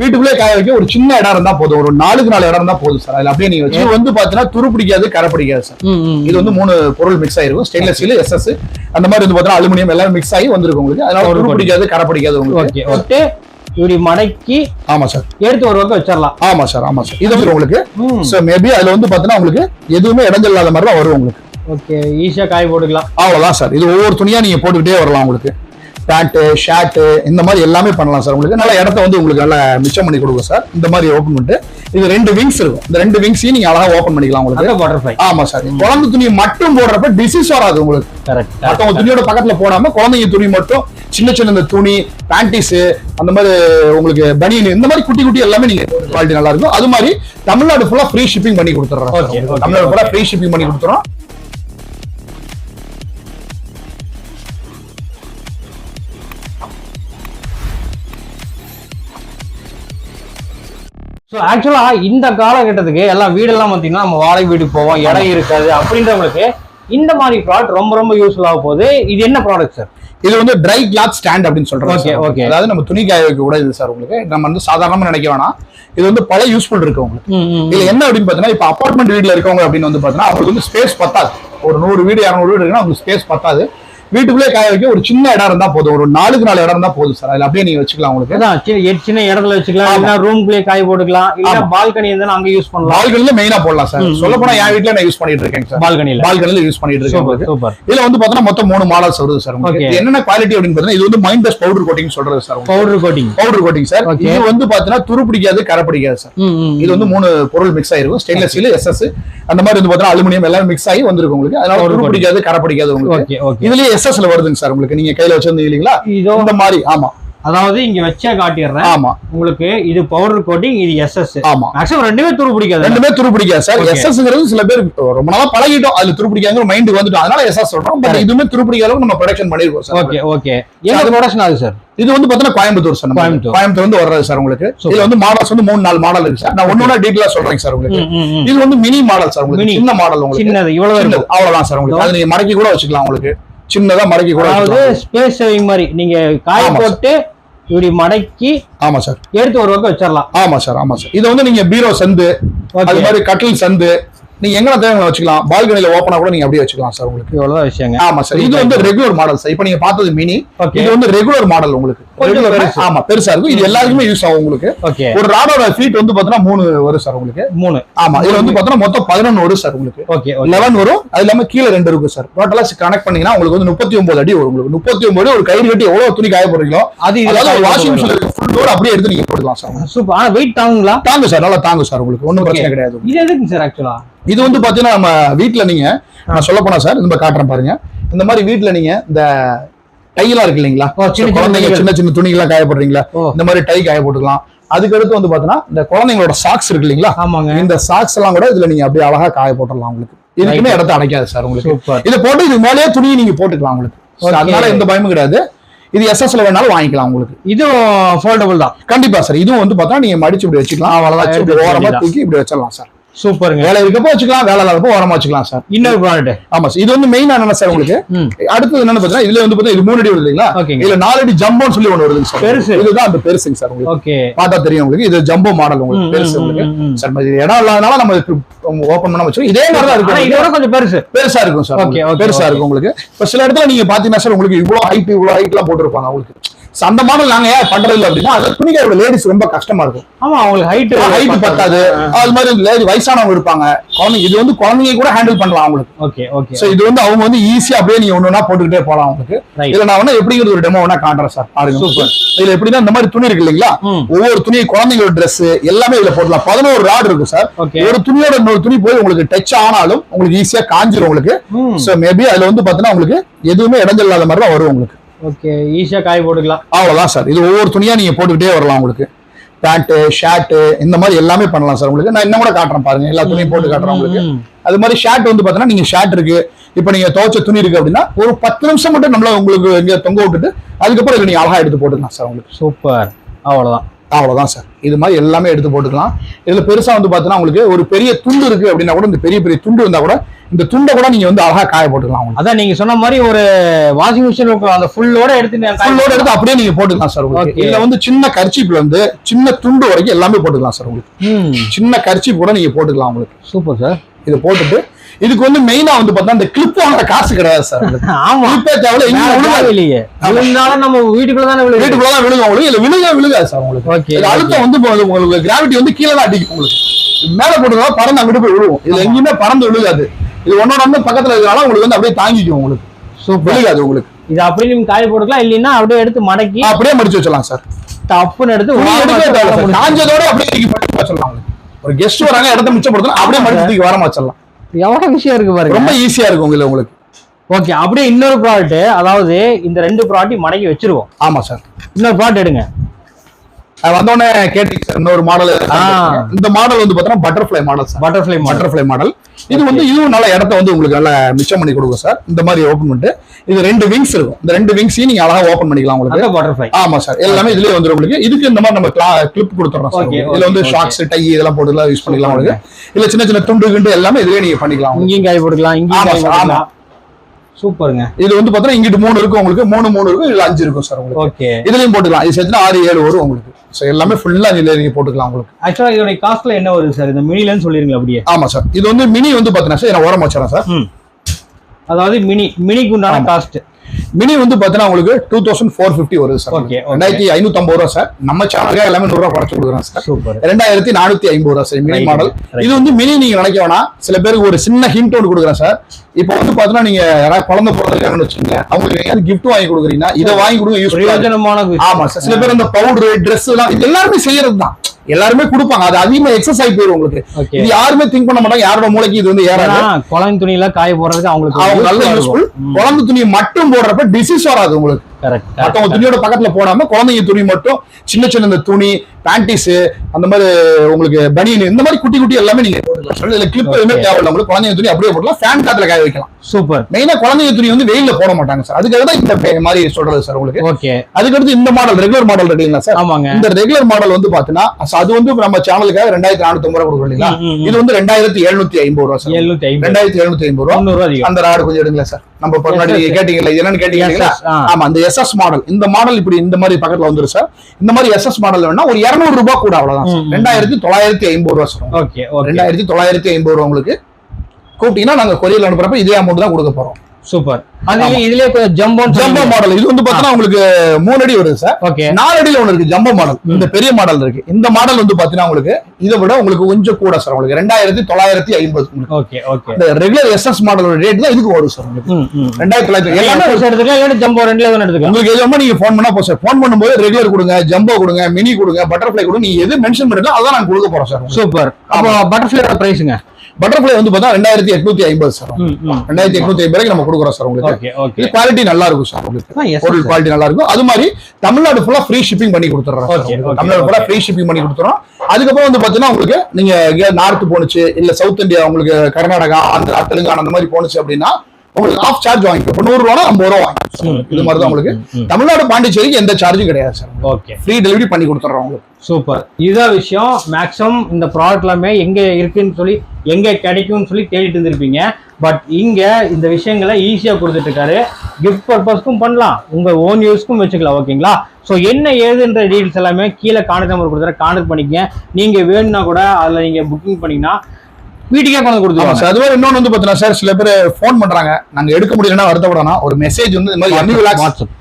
வீட்டுக்குள்ளே காய வைக்க ஒரு சின்ன இடம் இருந்தா போதும். ஒரு நாலுக்கு நாலு இடம் இருந்தா போதும் சார். அதுல அப்படியே நீங்க வச்சு வந்து பாத்தீங்கன்னா துரு பிடிக்காது கரை பிடிக்காது சார். இது வந்து மூணு பொருள் மிக்ஸ் ஆயிருக்கும். ஸ்டெயின்லெஸ் ஸ்டீல் எஸ்எஸ் அந்த மாதிரி வந்து பாத்தீங்கன்னா அலுமினியம் எல்லாம் மிக்ஸ் ஆகி வந்திருக்கும் உங்களுக்கு. அதனால துரு பொடி. பிடிக்காது. கரை பிடிக்காது உங்களுக்கு. இப்படி மடக்கி ஆமா சார். எடுத்து ஒரு பக்கம் வச்சிடலாம். ஆமா சார் ஆமா சார். இது வந்து உங்களுக்கு. சோ மேபி அதுல வந்து பாத்தீங்கன்னா உங்களுக்கு எதுவுமே இடைஞ்சல் இல்லாத மாதிரி தான் வரும் உங்களுக்கு. ஓகே ஈஸியா காய போட்டுக்கலாம். அவ்வளவுதான் சார். இது ஒவ்வொரு துணியா நீங்க போட்டுக்கிட்டே வரலாம் உங்களுக்கு. பேண்ட்டு ஷர்ட்டு இந்த மாதிரி எல்லாமே பண்ணலாம் சார் உங்களுக்கு. நல்ல இடத்த வந்து உங்களுக்கு நல்லா மிச்சம் பண்ணி கொடுக்கும் சார். இந்த மாதிரி ஓப்பன் பண்ணிட்டு இது ரெண்டு விங்ஸ் இருக்கும். இந்த ரெண்டு விங்ஸையும் நீங்க அழகா ஓப்பன் பண்ணிக்கலாம் உங்களுக்கு. பட்டர்ஃப்ளை ஆமா சார். குழந்தை துணி மட்டும் போடுறப்ப டிசீஸ் வராது உங்களுக்கு. கரெக்ட் மத்தவங்க துணியோட பக்கத்துல போடாம குழந்தைங்க துணி மட்டும் சின்ன சின்ன இந்த துணி பேண்டிஸ் அந்த மாதிரி உங்களுக்கு பனியன் இந்த மாதிரி குட்டி குட்டி எல்லாமே நீங்க குவாலிட்டி நல்லா இருக்கும். அது மாதிரி தமிழ்நாடு ஃபுல்லா ஃப்ரீ ஷிப்பிங் பண்ணி கொடுத்துறோம் தமிழ்நாடு ஃபுல்லா ஃப்ரீ ஷிப்பிங் பண்ணி கொடுத்துறோம். ஸோ ஆக்சுவலா இந்த காலகட்டத்துக்கு எல்லாம் வீடெல்லாம் பார்த்தீங்கன்னா நம்ம வாடகை வீட்டுக்கு போவோம் இடம் இருக்காது அப்படின்றவங்களுக்கு இந்த மாதிரி ப்ராடக்ட் ரொம்ப ரொம்ப யூஸ்ஃபுல் ஆக போகுது. இது என்ன ப்ராடக்ட் சார் இது வந்து ட்ரை கிளாத் ஸ்டாண்ட் அப்படின்னு சொல்றோம் sir. okay. அதாவது நம்ம துணி காய வைக்க கூட இது சார் உங்களுக்கு. நம்ம வந்து சாதாரணமா நினைக்க வேணாம். இது வந்து பல யூஸ்ஃபுல் இருக்கு உங்களுக்கு. இதுல என்ன அப்படின்னு பாத்தீங்கன்னா இப்ப அபார்ட்மெண்ட் வீட்ல இருக்கவங்க அப்படின்னு வந்து பாத்தீங்கன்னா அவங்களுக்கு வந்து ஸ்பேஸ் பத்தாது. ஒரு நூறு வீடு இரநூறு வீடு இருக்குன்னா அவங்களுக்கு ஸ்பேஸ் பத்தாது. வீட்டுக்குள்ளே காய வைக்க ஒரு சின்ன இடம் இருந்தா போதும். ஒரு நாலுக்கு நாலு இடம் இருந்தா போதும் சார். அதுல அப்படியே நீங்க வச்சுக்கலாம் உங்களுக்கு. சின்ன இடத்துல வச்சுக்கலாம். இல்ல ரூம்குள்ளே காய போட்டுக்கலாம். இல்ல. பால்கனி இருந்தா அங்க யூஸ் பண்ணலாம். பால்கனில மெயினா போடலாம் சார். சொல்ல போனா என் வீட்ல நான் யூஸ் பண்ணிட்டு இருக்கேன் சார். பால்கனில பால்கனில யூஸ் பண்ணிட்டு இருக்கேன் சூப்பர் இதுல வந்து பாத்தீங்கன்னா மொத்தம் மூணு மாடல்ஸ் வருது சார். உங்களுக்கு. என்னென்ன குவாலிட்டி அப்படின்னு பாத்தீங்கன்னா இது வந்து மைண்ட் டஸ்ட் பவுடர் கோட்டிங் சொல்றது sir. Powder coating powder coating sir. இது வந்து பாத்தீங்கன்னா துரு பிடிக்காது கரை பிடிக்காது சார். இது வந்து மூணு பொருள் மிக்ஸ் ஆயிருக்கும். ஸ்டெயின்லெஸ் ஸ்டீல் எஸ்எஸ் அந்த மாதிரி வந்து பாத்தீங்கன்னா அலுமினியம் எல்லாம் மிக்ஸ் ஆகி வந்திருக்கும் உங்களுக்கு. அதனால துரு. பிடிக்காது கரை பிடிக்காது உங்களுக்கு. ஓகே ஓகே இதுலயே எஸ்எஸ்ல வருதுங்க சார் உங்களுக்கு. நீங்க கையில வச்சிருந்தீங்க இல்லீங்களா இதோ. இந்த மாதிரி ஆமா. அதாவது இங்க வச்சே காட்டிடுறேன். ஆமா. உங்களுக்கு இது பவுடர் கோட்டிங் இது எஸ்எஸ் ஆமா. மேக்ஸிமம் ரெண்டுமே துரு பிடிக்காது. ரெண்டுமே துரு பிடிக்காது சார். எஸ்எஸ்ங்கிறது சில பேர் ரொம்ப நாளா பழகிட்டோம். அதுல துரு பிடிக்காங்கிற மைண்டுக்கு வந்துட்டோம். அதனால எஸ்எஸ் சொல்றோம். பட். இதுவுமே துரு பிடிக்காத நம்ம ப்ரொடக்ஷன் பண்ணிருக்கோம் சார். ஓகே ஓகே என்ன ப்ரொடக்ஷன் ஆகுது சார்? இது வந்து பாத்தீங்கன்னா கோயம்புத்தூர் சார். கோயம்புத்தூர். கோயம்புத்தூர் வந்து வர்றது சார் உங்களுக்கு. இதுல வந்து மாடல்ஸ் வந்து மூணு நாலு மாடல் இருக்கு சார். நான் ஒன்னொன்னா டீட்டெயிலா சொல்றேன் சார் உங்களுக்கு. இது வந்து மினி மாடல் சார் உங்களுக்கு. சின்ன மாடல் உங்களுக்கு. சின்னது. இவ்வளவு அவ்வளவுதான் சார் உங்களுக்கு. அது நீங்க மடக்கி கூட வச்சுக்கலாம் உங்களுக்கு. சின்னதா மடக்கி கூட அதாவது. ஸ்பேஸ் சேவிங் மாதிரி நீங்க காய. போட்டு இப்படி மடக்கி ஆமா சார் எடுத்து ஒரு பக்கம் வச்சிடலாம் ஆமா சார் ஆமா சார் இது வந்து நீங்க பீரோ சந்து. அது மாதிரி கட்டில் சந்து நீங்க எங்க தேவையான வச்சுக்கலாம் பால்கனில ஓப்பனா கூட நீங்க அப்படியே வச்சுக்கலாம் சார் உங்களுக்கு. இவ்வளவுதான் விஷயங்க. ஆமா சார் இது வந்து ரெகுலர் மாடல் சார். இப்போ நீங்க பார்த்தது மினி. இது வந்து ரெகுலர் மாடல் உங்களுக்கு. பெருசு. ஆமா பெருசா இருக்கும். இது எல்லாருக்குமே யூஸ் ஆகும் உங்களுக்கு. ஒரு ராடோட ஃபீட் வந்து பாத்தீங்கன்னா மூணு வரும் சார் உங்களுக்கு. மூணு. ஆமா இதுல வந்து பாத்தீங்கன்னா மொத்தம் பதினொன்னு வரும் சார் உங்களுக்கு. ஓகே லெவன் வரும். அது இல்லாம கீழே ரெண்டு இருக்கும் சார். டோட்டலா கனெக்ட் பண்ணீங்கன்னா உங்களுக்கு வந்து முப்பத்தி ஒன்பது அடி வரும் உங்களுக்கு. முப்பத்தி ஒன்பது ஒரு கயிறு கட்டி எவ்வளவு துணி காய போடுறீங்களோ அது இதுல வாஷிங் மிஷின் ஃபுல் லோட் அப்படியே எடுத்து நீங்க போட்டுக்கலாம் சார். சூப்பர். ஆனா வெயிட் தாங்குங்களா? தாங்கும் சார் நல்லா தாங்கும் சார் உங்களுக்கு. ஒன்றும். பிரச்சனை கிடையாது. இது எதுக்கு சார் ஆக்சுவலா இது வந்து பாத்தீங்கன்னா நம்ம வீட்ல நீங்க நான் சொல்ல போனா சார் இந்த காட்டுறேன் பாருங்க. இந்த மாதிரி வீட்ல நீங்க இந்த டையெல்லாம் இருக்கு இல்லைங்களா? சின்ன குழந்தைங்க. சின்ன சின்ன துணிகள்லாம் காய போடுறீங்களா. இந்த மாதிரி டை காய போட்டுக்கலாம் அதுக்கு அடுத்து வந்து பாத்தீங்கன்னா இந்த குழந்தைங்களோட சாக்ஸ் இருக்கு இல்லைங்களா? ஆமாங்க. இந்த சாக்ஸ் எல்லாம் கூட இதுல நீங்க அப்படியே அழகா காய போட்டுடலாம் உங்களுக்கு. இதுக்குமே இடத்த அடைக்காது சார் உங்களுக்கு. இதை போட்டு இது மேலேயே துணியை நீங்க போட்டுக்கலாம் உங்களுக்கு. அதனால எந்த பயமும் கிடையாது. இது எஸ்எஸ்ல வேணாலும் வாங்கிக்கலாம் உங்களுக்கு. இதுவும் ஃபோல்டபுள் தான். கண்டிப்பா சார். இதுவும் வந்து பார்த்தா நீங்க மடிச்சு இப்படி வச்சுக்கலாம். அவ்வளவுதான். இப்படி ஓரமா. தூக்கி இப்படி வச்சிடலாம் சார். சூப்பருங்க. வேலை இருக்கப்போ வச்சுக்கலாம் வேலை இல்லாதப்போ ஓரமா வச்சுக்கலாம் சார். இன்னொரு ப்ராடக்ட் ஆமா சார் இது வந்து மெயினா என்ன சார் உங்களுக்கு அடுத்தது என்னன்னு பார்த்தீங்கன்னா இதுல வந்து பார்த்தா இது மூணு அடி வருது இல்லைங்களா? ஓகேங்க. இதுல நாலு அடி ஜம்போன்னு சொல்லி ஒண்ணு வருதுங்க சார். பெருசு. இதுதான் அந்த பெருசுங்க சார் உங்களுக்கு. ஓகே. பார்த்தா தெரியும் உங்களுக்கு. இது ஜம்போ மாடல் உங்களுக்கு பெருசு உங்களுக்கு. சார் இது இடம் இல்லாதனால நம்ம ஓபன் பண்ண வச்சோம் இதே மாதிரி தான் இருக்கும் இதோட கொஞ்சம் பெருசு. பெருசா இருக்கும் சார் பெருசா. இருக்கும் உங்களுக்கு. இப்ப சில இடத்துல நீங்க பாத்தீங்கன்னா சார் உங்களுக்கு இவ்வளவு ஹைட் இவ்வளவு ஹைட் எல்லாம் போட்டுருப்பாங்க உங்களுக்கு So, அந்த மாடல் நாங்க ஏன் பண்றது இல்லை அப்படின்னா அது துணிக்காரோட லேடிஸ் ரொம்ப கஷ்டமா இருக்கும். ஆமா அவங்களுக்கு ஹைட் ஹைட் பத்தாது. அது மாதிரி லேடி வயசானவங்க இருப்பாங்க. குழந்தைங்க இது வந்து குழந்தைங்க கூட ஹேண்டில் பண்ணலாம் அவங்களுக்கு. ஓகே ஓகே சோ இது வந்து அவங்க வந்து ஈஸியா அப்படியே நீங்க ஒண்ணு ஒண்ணா போட்டுக்கிட்டே போலாம் அவங்களுக்கு. இதுல நான் வந்து எப்படிங்கிறது ஒரு டெமோ வேணா காட்டுறேன் சார். பாருங்க. Super. இதுல எப்படின்னா இந்த மாதிரி துணி இருக்கு இல்லைங்களா. ஒவ்வொரு துணி குழந்தைங்களோட Dress எல்லாமே இதுல போடலாம் பதினோரு ராடு இருக்கும் சார். ஒரு துணியோட இன்னொரு துணி போய் உங்களுக்கு டச் ஆனாலும் உங்களுக்கு ஈஸியா காஞ்சிரும் உங்களுக்கு. சோ மேபி அதுல வந்து பாத்தீங்கன்னா உங்களுக்கு எதுவுமே இடைஞ்சல் இல்லாத மாதிரி தான் வரும் உங்களுக்கு. ஓகே ஈஸியா காய போட்டுக்கலாம். அவ்வளவுதான் சார். இது ஒவ்வொரு துணியா நீங்க போட்டுக்கிட்டே வரலாம் உங்களுக்கு. பேண்ட் ஷர்ட் இந்த மாதிரி எல்லாமே பண்ணலாம் சார் உங்களுக்கு. நான் இன்னும் கூட காட்டுறேன் பாருங்க. எல்லா துணியும் போட்டு காட்டுறேன் உங்களுக்கு. அது மாதிரி ஷர்ட் வந்து பாத்தீங்கன்னா நீங்க ஷர்ட் இருக்கு. இப்போ நீங்க துவைச்ச துணி இருக்கு அப்படின்னா ஒரு பத்து நிமிஷம் மட்டும் நம்மள உங்களுக்கு இங்க தொங்க விட்டுட்டு அதுக்கப்புறம் இதை நீங்க அழகா எடுத்து போட்டுக்கலாம் சார் உங்களுக்கு. சூப்பர் அவ்வளவுதான். அவ்வளவுதான் சார். இது மாதிரி எல்லாமே எடுத்து போட்டுக்கலாம். இதுல பெருசா வந்து பாத்தீங்கன்னா உங்களுக்கு ஒரு பெரிய துண்டு இருக்கு அப்படின்னா கூட இந்த பெரிய பெரிய துண்டு இருந்தா கூட இந்த துண்டை கூட நீங்க வந்து அழகா காய போட்டுக்கலாம் அதான் நீங்க சொன்ன மாதிரி ஒரு வாஷிங் மிஷின் அந்த ஃபுல்லோட எடுத்து ஃபுல்லோட எடுத்து அப்படியே நீங்க போட்டுக்கலாம் சார் உங்களுக்கு. இதுல வந்து சின்ன கர்ச்சீப்ல இருந்து சின்ன துண்டு வரைக்கும் எல்லாமே போட்டுக்கலாம் சார் உங்களுக்கு. ம். சின்ன கர்ச்சீப் கூட நீங்க போட்டுக்கலாம் உங்களுக்கு. Super sir. இதை போட்டுட்டு இதுக்கு வந்து மெயினா வந்து பார்த்தா இந்த கிளிப் வாங்குற காசு கிடையாது சார் ஆமா. கிளிப்பே தேவையில்ல எங்க விழுகாது. இல்லையே. விழுந்தாலும் நம்ம வீட்டுக்குள்ள தானே விழுது வீட்டுக்குள்ள தான் விழுகும் உங்களுக்கு. இல்ல விழுக விழுகாது சார் உங்களுக்கு. அழுத்தம் வந்து உங்களுக்கு கிராவிட்டி வந்து கீழே தான் அடிக்கும் உங்களுக்கு. மேல போட்டுக்கலாம் பறந்து அங்கிட்டு போய் விழுவும். இது எங்கேயுமே பறந்து விழுகாது. இது ஒன்னோட ஒண்ணு பக்கத்துல இருக்கிறனால உங்களுக்கு வந்து அப்படியே தாங்கிக்கும் உங்களுக்கு. சூப்பர் விழுகாது உங்களுக்கு. இது அப்படியே நீங்க காய போட்டுக்கலாம் இல்லைன்னா அப்படியே எடுத்து மடக்கி அப்படியே மடிச்சு வச்சிடலாம் சார். டப்புன்னு எடுத்து. காஞ்சதோட அப்படியே வச்சிடலாம் ஒரு கெஸ்ட் வராங்க இடத்த மிச்சப்படுத்தலாம் அப்படியே மடிச்சு வர வச்சிடலாம். எவ்வளவு விஷயம் இருக்கு பாருங்க. ரொம்ப ஈஸியா இருக்கும் உங்களுக்கு உங்களுக்கு. ஓகே அப்படியே இன்னொரு ப்ராடக்ட் அதாவது இந்த ரெண்டு ப்ராடக்ட் மடக்கி வச்சிருவோம். ஆமா சார். இன்னொரு ப்ராடக்ட் எடுங்க. வந்தோடனே கேட்டீங்க சார் இன்னொரு மாடல். இந்த மாடல் வந்து பார்த்தீங்கன்னா butterfly model sir. Butterfly butterfly model இது வந்து இதுவும் நல்ல இடத்த வந்து உங்களுக்கு நல்லா மிச்சம் பண்ணி கொடுக்கும் சார். இந்த மாதிரி ஓபன் பண்ணிட்டு இது ரெண்டு விங்ஸ் இருக்கும். இந்த ரெண்டு விங்ஸையும் நீங்க அழகா ஓபன் பண்ணிக்கலாம் உங்களுக்கு. பட்டர்ஃப்ளை ஆமா சார். எல்லாமே இதுலயே வந்துரும் உங்களுக்கு. இதுக்கு இந்த மாதிரி நம்ம கிளிப் கொடுத்துறோம் சார். இதுல வந்து ஷார்ட்ஸ் டை இதெல்லாம் போட்டு யூஸ் பண்ணிக்கலாம் உங்களுக்கு. இல்ல சின்ன சின்ன துண்டு கிண்டு எல்லாமே இதுலயே நீங்க பண்ணிக்கலாம். இங்கேயும் காய போட்டுக்கலாம் இங்கேயும் ஆமா. சூப்பருங்க. இது வந்து பாத்தீங்கன்னா இங்கிட்டு மூணு இருக்கும் உங்களுக்கு. மூணு மூணு இருக்கும் இதுல அஞ்சு இருக்கும் சார் உங்களுக்கு. ஓகே. இதுலயும் போட்டுக்கலாம். இது சேர்த்துனா ஆறு ஏழு வரும் உங்களுக்கு. ஸோ எல்லாமே ஃபுல்லா இதுல நீங்க போட்டுக்கலாம் உங்களுக்கு. ஆக்சுவலா இதோட காஸ்ட்ல என்ன வருது சார்? இந்த மினிலன்னு சொல்லிருங்க அப்படியே. ஆமா சார். இது வந்து மினி வந்து பாத்தீங்கன்னா சார் நான் ஓரம் வச்சுறேன் சார். அதாவது மினி மினிக்கு உண்டான காஸ்ட் மினி வந்து பாத்தீங்கன்னா உங்களுக்கு டூ தௌசண்ட் ஃபோர் ஃபிஃப்டி வருது சார் okay. ரெண்டாயிரத்தி ஐநூத்தி ரூபா சார் நம்ம சேனலுக்கு எல்லாமே நூறு ரூபா குறைச்சு கொடுக்குறோம் சார் சூப்பர் ரெண்டாயிரத்தி நானூத்தி ஐம்பது ரூபா சார் மினி மாடல். இது வந்து மினி நீங்க நினைக்க வேணாம். சில பேருக்கு ஒரு சின்ன ஹிண்ட் ஒன்று கொடுக்குறேன் சார் இப்போ வந்து பாத்தீங்கன்னா நீங்க யாராவது குழந்தை பிறந்திருக்காங்கன்னு வச்சுக்கோங்க அவங்களுக்கு ஏதாவது கிஃப்ட் வாங்கி கொடுக்குறீங்கன்னா இதை வாங்கி கொடுங்க யூஸ் பிரயோஜனமான ஆமா சார் சில பேர் இந்த பவுடர் Dress எல்லாம் இது எல்லாருமே செய்யறது தான் எல்லாருமே கொடுப்பாங்க. அது அதிகமா எக்ஸஸ் ஆகி போயிடும் உங்களுக்கு இது யாருமே திங்க் பண்ண மாட்டாங்க. யாரோட மூளைக்கு இது வந்து ஏறாது. குழந்தை துணியில காய போடுறதுக்கு அவங்களுக்கு அவங்க நல்ல யூஸ்ஃபுல் குழந்தை துணியை மட்டும் போடுறப்ப டிசீஸ் வராது உங்களுக்கு. கரெக்ட் மத்தவங்க துணியோட பக்கத்துல போடாம குழந்தைங்க துணி மட்டும் சின்ன சின்ன இந்த துணி பேண்டிஸ் அந்த மாதிரி உங்களுக்கு பனியன் இந்த மாதிரி குட்டி குட்டி எல்லாமே நீங்க போட்டுக்கலாம். இதுல கிளிப் எதுவுமே. தேவையில்ல. உங்களுக்கு குழந்தைங்க துணி அப்படியே போடலாம் ஃபேன் காத்துல காய வைக்கலாம். சூப்பர் மெயினா குழந்தைங்க துணி வந்து வெயில்ல போட மாட்டாங்க சார் அதுக்காக தான் இந்த மாதிரி சொல்றது சார் உங்களுக்கு. ஓகே அதுக்கடுத்து இந்த மாடல் ரெகுலர் மாடல் இருக்கு இல்லைங்களா சார் ஆமாங்க. இந்த ரெகுலர் மாடல் வந்து பாத்தீங்கன்னா அது வந்து நம்ம சேனலுக்காக ரெண்டாயிரத்தி நானூத்தி ரூபா கொடுக்குறோம் இல்லைங்களா. இது வந்து ரெண்டாயிரத்தி எழுநூத்தி ஐம்பது ரூபா சார் ரெண்டாயிரத்தி எழுநூத்தி ஐம்பது ரூபா. அந்த ராடு கொஞ்சம் எடுங்களா சார் நம்ம yes. கேட்டீங்கல்ல என்னன்னு ஆ. ஆமா அந்த எஸ்எஸ் மாடல் இந்த மாடல் இப்படி இந்த மாதிரி பக்கத்துல வந்துரும் சார் இந்த மாதிரி எஸ்எஸ் மாடல் வேணா ஒரு 200 ரூபாய் கூட அவ்வளவுதான். ரெண்டாயிரத்தி தொள்ளாயிரத்தி ஐம்பது ரூபா சார் ஓகே ஓகே ரெண்டாயிரத்தி தொள்ளாயிரத்தி ஐம்பது ரூபா உங்களுக்கு. கூப்பிட்டீங்கன்னா நாங்க கொரியர் அனுப்புறப்ப இதே அமௌண்ட் தான் கொடுக்க போறோம். சூப்பர் இதுலயே ஜம்போ ஜம்போ மாடல் இது வந்து பாத்தீங்கன்னா உங்களுக்கு மூணு அடி வருது சார். ஓகே நாலு அடியில ஒண்ணு இருக்கு ஜம்போ மாடல் இந்த பெரிய மாடல் இருக்கு. இந்த மாடல் வந்து பாத்தீங்கன்னா உங்களுக்கு இதை விட உங்களுக்கு கொஞ்சம் கூட சார். உங்களுக்கு ரெண்டாயிரத்தி தொள்ளாயிரத்தி ஐம்பது ஓகே ஓகே இந்த ரெகுலர் எஸ்எஸ் மாடலோட ரேட் தான் இதுக்கு வரும் சார் உங்களுக்கு. ரெண்டாயிரத்தி தொள்ளாயிரத்தி எல்லாமே எடுத்துக்கலாம் ஜம்போ ரெண்டுல எதுவும் எடுத்துக்கலாம் உங்களுக்கு எது வேணுமோ நீங்க ஃபோன் பண்ணா போதும் சார். ஃபோன் பண்ணும்போது ரெகுலர் கொடுங்க ஜம்போ கொடுங்க மினி கொடுங்க பட்டர்ஃப்ளை கொடுங்க. நீங்க எது மென்ஷன் பண்ணுறதோ அதான் நாங்க கொடுக்க போறோம் சார். சூப்பர் அப்போ பட்டர்ஃப்ளையோட பிரைஸுங்க பட்டர்ஃப்ளை வந்து பார்த்தா ரெண்டாயிரத்தி எட்நூத்தி ஐம்பது சார். ரெண்டாயிரத்தி எட்நூத்தி ஐம்பது நம்ம கொடுக்குறோம் சார் உங்களுக்கு. ஓகே ஓகே இது குவாலிட்டி நல்லா இருக்கும் சார் உங்களுக்கு. பொருள். குவாலிட்டி நல்லா இருக்கும் அது மாதிரி தமிழ்நாடு ஃபுல்லா ஃப்ரீ ஷிப்பிங் பண்ணி கொடுத்துறோம் தமிழ்நாடு ஃபுல்லா. ஃப்ரீ ஷிப்பிங் பண்ணி கொடுத்துறோம் அதுக்கப்புறம் வந்து பாத்தீங்கன்னா உங்களுக்கு நீங்க நார்த் போனுச்சு இல்ல சவுத் இந்தியா உங்களுக்கு கர்நாடகா ஆந்திரா தெலுங்கானா அந்த மாதிரி போனுச்சு அப்படின்னா உங்களுக்கு ஆஃப் சார்ஜ் வாங்கிக்கும் இப்போ நூறு ரூபா ஐம்பது ரூபா வாங்கிக்கும் ம், இது மாதிரி தான் உங்களுக்கு. தமிழ்நாடு பாண்டிச்சேரிக்கு எந்த சார்ஜும் கிடையாது சார். ஓகே ஃப்ரீ டெலிவரி பண்ணி கொடுத்துறோம் உங்களுக்கு. சூப்பர் இதுதான் விஷயம். மேக்ஸிமம் இந்த ப்ராடக்ட் எல்லாமே எங்க இருக்குன்னு சொல்லி எங்கே கிடைக்கும்னு சொல்லி தேடிட்டு இருந்திருப்பீங்க. பட் இங்கே இந்த விஷயங்களை ஈஸியாக கொடுத்துட்ருக்காரு. கிஃப்ட் பர்பஸ்க்கும் பண்ணலாம். உங்கள் ஓன் யூஸ்க்கும் வச்சுக்கலாம் ஓகேங்களா ஸோ என்ன ஏதுன்ற டீட்டெயில்ஸ் எல்லாமே கீழே காண்டக்ட் நம்பர் கொடுத்துற கான்டாக்ட் பண்ணிக்கங்க. நீங்கள் வேணும்னா கூட அதில் நீங்கள் புக்கிங் பண்ணீங்கன்னா வீட்டுக்கே கொண்டு ஆமா கொடுத்துருவாங்க. சார் அதுவே இன்னொன்று வந்து பார்த்தீங்கன்னா சார் சில பேர் ஃபோன் பண்றாங்க. நாங்க எடுக்க முடியலன்னா வருத்தப்படணும் ஒரு மெசேஜ் வந்து இந்த மாதிரி எம்இ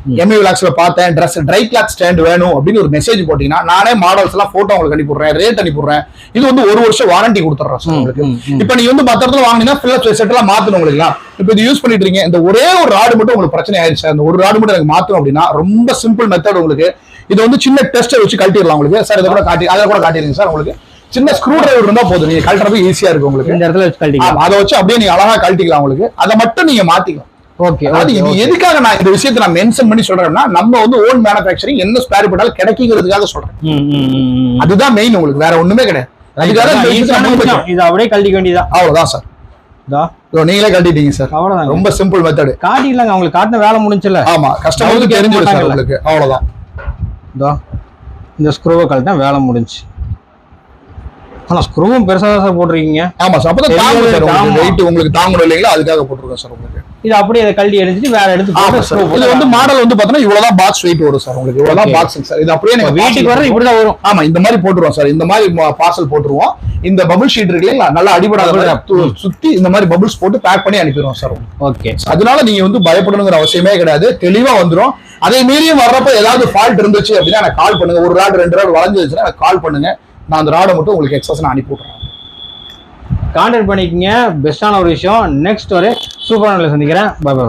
ம். எம்இ விலாக்ஸ்ல பார்த்தேன். ட்ரெஸ் ட்ரை கிளாத் ஸ்டாண்ட் வேணும் அப்படின்னு ஒரு மெசேஜ் போட்டீங்கன்னா நானே மாடல்ஸ் எல்லாம் போட்டோ உங்களுக்கு அனுப்பிடுறேன் ரேட் அனுப்பிடுறேன் இது வந்து ஒரு வருஷம் வாரண்டி கொடுத்துட்றேன் சார் உங்களுக்கு. இப்போ நீங்க வந்து மற்ற இடத்துல வாங்கினீங்கன்னா ஃபில்லப் செட்டெல்லாம் மாத்தணும் உங்களுக்கு. இப்போ இது யூஸ் பண்ணிட்டு இருக்கீங்க. இந்த ஒரே ஒரு ராடு மட்டும் உங்களுக்கு பிரச்சனை ஆயிடுச்சு அந்த ஒரு ராடு மட்டும் எனக்கு மாத்தணும் அப்படின்னா ரொம்ப சிம்பிள் மெத்தட் உங்களுக்கு. இது வந்து சின்ன டெஸ்ட்டை வச்சு கழட்டிடலாம் உங்களுக்கு. சார் இதை கூட காட்டி அதை கூட காட்டிடுங்க சார் உங்களுக்கு. சின்ன ஸ்க்ரூ டிரைவர் இருந்தா போதும். நீங்க கழட்டுறதுக்கு ஈஸியா இருக்கும் உங்களுக்கு. இந்த இடத்துல வச்சு கழட்டிக்கலாம். அதை வச்சு அப்படியே நீங்க அழகா கழட்டிக்கலாம் உங்களுக்கு. அதை மட்டும் நீங்க மாத்திக்கலாம் ஓகே அதாவது இது எதுக்காக நான் இந்த விஷயத்தை நான் மென்ஷன் பண்ணி சொல்றேன்னா நம்ம வந்து ஓன் மேனுஃபேக்சரிங் என்ன ஸ்பேர் போட்டாலும் கிடைக்குங்கிறதுக்காக சொல்றேன். அதுதான் மெயின் உங்களுக்கு வேற ஒண்ணுமே கிடையாது. இது அப்படியே கழட்டிக்க வேண்டியதான் அவ்வளவுதான் சார் நீங்களே கழட்டிட்டீங்க சார் அவ்வளவுதான் ரொம்ப சிம்பிள் மெத்தட் காட்டிடலாங்க அவங்களுக்கு காட்டின வேலை முடிஞ்சுல ஆமா கஸ்டமருக்கு கேட்க தெரிஞ்சிடும். உங்களுக்கு. அவ்வளவுதான். இந்த ஸ்க்ரூவை கழட்டினா வேலை முடிஞ்சு ஆனா ஸ்க்ரூவும் பெருசா தான் சார் போட்டிருக்கீங்க. ஆமா சார் அப்பதான் தாங்கும் சார். உங்களுக்கு வெயிட் உங்களுக்கு தாங்கணும் இல்லைங்களா? அதுக்காக போட்டிருக்கோம் சார் உங்களுக்கு. இது அப்படியே அதை கழட்டி எடுத்துட்டு வேற எடுத்து இது வந்து மாடல் வந்து பாத்தீங்கன்னா இவ்வளவுதான் பாக்ஸ் வெயிட் வரும் சார் உங்களுக்கு இவ்வளவுதான் Okay. பாக்ஸ் சார் இது அப்படியே நீங்க வீட்டுக்கு வர இப்படிதான் வரும். ஆமா இந்த மாதிரி போட்டுருவோம் சார் இந்த மாதிரி பார்சல் போட்டுருவோம். இந்த பபிள் ஷீட் இருக்கு இல்லைங்களா? நல்லா அடிபடாத சுத்தி இந்த மாதிரி பபிள்ஸ் போட்டு பேக் பண்ணி அனுப்பிடுவோம் சார். ஓகே அதனால நீங்க வந்து பயப்படணுங்கிற அவசியமே கிடையாது. தெளிவா வந்துரும். அதே மீறியும் வர்றப்ப ஏதாவது ஃபால்ட் இருந்துச்சு அப்படின்னா எனக்கு கால் பண்ணுங்க. ஒரு ராடு ரெண்டு ராடு வளைஞ்சிருச்சுன்னா எனக்கு கால் பண்ணுங்க. நான் அந்த ராடை மட்டும் உங்களுக்கு எக்ஸஸ் நான் அனுப்பி விட்றேன் கான்டாக்ட் பண்ணிக்கங்க. பெஸ்ட்டான ஒரு விஷயம். நெக்ஸ்ட் ஒரு சூப்பரான சந்திக்கிறேன். பாய் பாய்